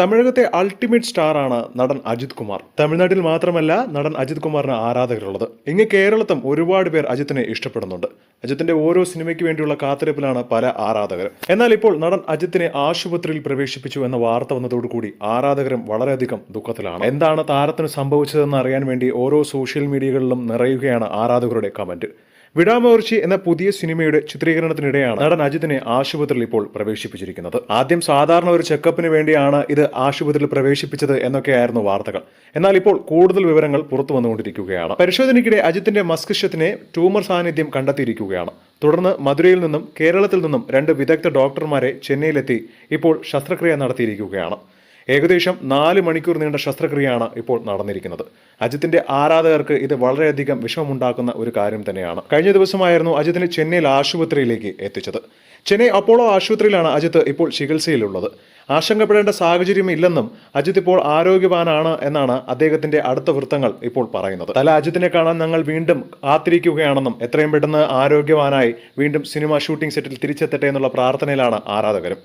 തമിഴകത്തെ ultimate star ആണ് നടൻ അജിത് കുമാർ. തമിഴ്നാട്ടിൽ മാത്രമല്ല നടൻ അജിത് കുമാറിന് ആരാധകരുള്ളത്. ഇങ്ങ് കേരളത്തും ഒരുപാട് പേർ അജിത്തിനെ ഇഷ്ടപ്പെടുന്നുണ്ട്. അജിത്തിന്റെ ഓരോ സിനിമയ്ക്ക് വേണ്ടിയുള്ള കാത്തിരിപ്പിലാണ് പല ആരാധകർ എന്നാൽ ഇപ്പോൾ നടൻ അജിത്തിനെ ആശുപത്രിയിൽ പ്രവേശിപ്പിച്ചു എന്ന വാർത്ത വന്നതോടുകൂടി ആരാധകരും വളരെയധികം ദുഃഖത്തിലാണ്. എന്താണ് താരത്തിന് സംഭവിച്ചതെന്ന് അറിയാൻ വേണ്ടി ഓരോ സോഷ്യൽ മീഡിയകളിലും നിറയുകയാണ് ആരാധകരുടെ കമന്റ്. വിടാമോർച്ചി എന്ന പുതിയ സിനിമയുടെ ചിത്രീകരണത്തിനിടെയാണ് നടൻ അജിത്തിനെ ആശുപത്രിയിൽ ഇപ്പോൾ പ്രവേശിപ്പിച്ചിരിക്കുന്നത്. ആദ്യം സാധാരണ ഒരു ചെക്കപ്പിന് വേണ്ടിയാണ് ഇത് ആശുപത്രിയിൽ പ്രവേശിപ്പിച്ചത് എന്നൊക്കെയായിരുന്നു വാർത്തകൾ. എന്നാൽ ഇപ്പോൾ കൂടുതൽ വിവരങ്ങൾ പുറത്തു വന്നുകൊണ്ടിരിക്കുകയാണ്. പരിശോധനയ്ക്കിടെ അജിത്തിന്റെ മസ്തിഷ്കത്തിനെ ട്യൂമർ സാന്നിധ്യം കണ്ടെത്തിയിരിക്കുകയാണ്. തുടർന്ന് മധുരയിൽ നിന്നും കേരളത്തിൽ നിന്നും രണ്ട് വിദഗ്ധ ഡോക്ടർമാരെ ചെന്നൈയിലെത്തി ഇപ്പോൾ ശസ്ത്രക്രിയ നടത്തിയിരിക്കുകയാണ്. ഏകദേശം നാല് മണിക്കൂർ നീണ്ട ശസ്ത്രക്രിയയാണ് ഇപ്പോൾ നടന്നിരിക്കുന്നത്. അജിത്തിന്റെ ആരാധകർക്ക് ഇത് വളരെയധികം വിഷമമുണ്ടാക്കുന്ന ഒരു കാര്യം തന്നെയാണ്. കഴിഞ്ഞ ദിവസമായിരുന്നു അജിത്തിനെ ചെന്നൈയിൽ ആശുപത്രിയിലേക്ക് എത്തിച്ചത്. ചെന്നൈ അപ്പോളോ ആശുപത്രിയിലാണ് അജിത്ത് ഇപ്പോൾ ചികിത്സയിലുള്ളത്. ആശങ്കപ്പെടേണ്ട സാഹചര്യം ഇല്ലെന്നും അജിത് ഇപ്പോൾ ആരോഗ്യവാനാണ് എന്നാണ് അദ്ദേഹത്തിന്റെ അടുത്ത വൃത്തങ്ങൾ ഇപ്പോൾ പറയുന്നത്. തല അജിത്തിനെ കാണാൻ ഞങ്ങൾ വീണ്ടും കാത്തിരിക്കുകയാണെന്നും എത്രയും പെട്ടെന്ന് ആരോഗ്യവാനായി വീണ്ടും സിനിമ ഷൂട്ടിംഗ് സെറ്റിൽ തിരിച്ചെത്തട്ടെ എന്നുള്ള പ്രാർത്ഥനയിലാണ് ആരാധകരും.